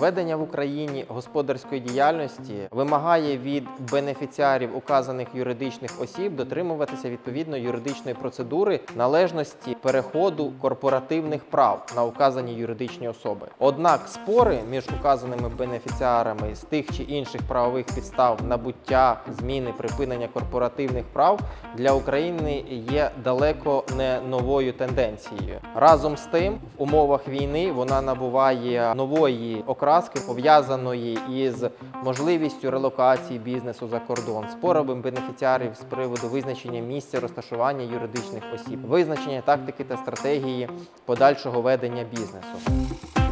Ведення в Україні господарської діяльності вимагає від бенефіціарів указаних юридичних осіб дотримуватися відповідно юридичної процедури належності переходу корпоративних прав на указані юридичні особи. Однак спори між указаними бенефіціарами з тих чи інших правових підстав набуття, зміни, припинення корпоративних прав для України є далеко не новою тенденцією. Разом з тим, в умовах війни вона набуває нової окраски, пов'язаної із можливістю релокації бізнесу за кордон, спорами бенефіціарів з приводу визначення місця розташування юридичних осіб, визначення тактики та стратегії подальшого ведення бізнесу.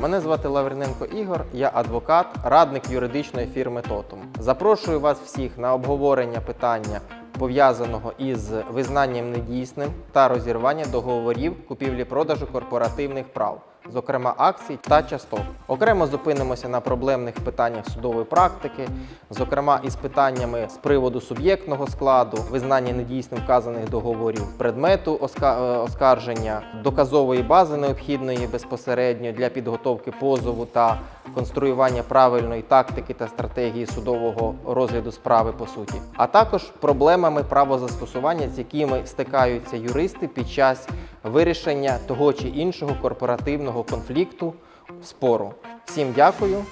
Мене звати Лавриненко Ігор, я адвокат, радник юридичної фірми Тотум. Запрошую вас всіх на обговорення питання пов'язаного із визнанням недійсним та розірвання договорів купівлі-продажу корпоративних прав, зокрема акцій та часток. Окремо зупинимося на проблемних питаннях судової практики, зокрема із питаннями з приводу суб'єктного складу, визнання недійсним вказаних договорів, предмету е, оскарження, доказової бази необхідної безпосередньо для підготовки позову та конструювання правильної тактики та стратегії судового розгляду справи по суті, а також проблемами правозастосування, з якими стикаються юристи під час вирішення того чи іншого корпоративного конфлікту спору. Всім дякую.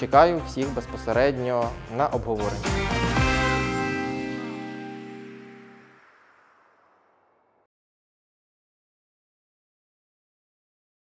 Чекаю всіх безпосередньо на обговорення.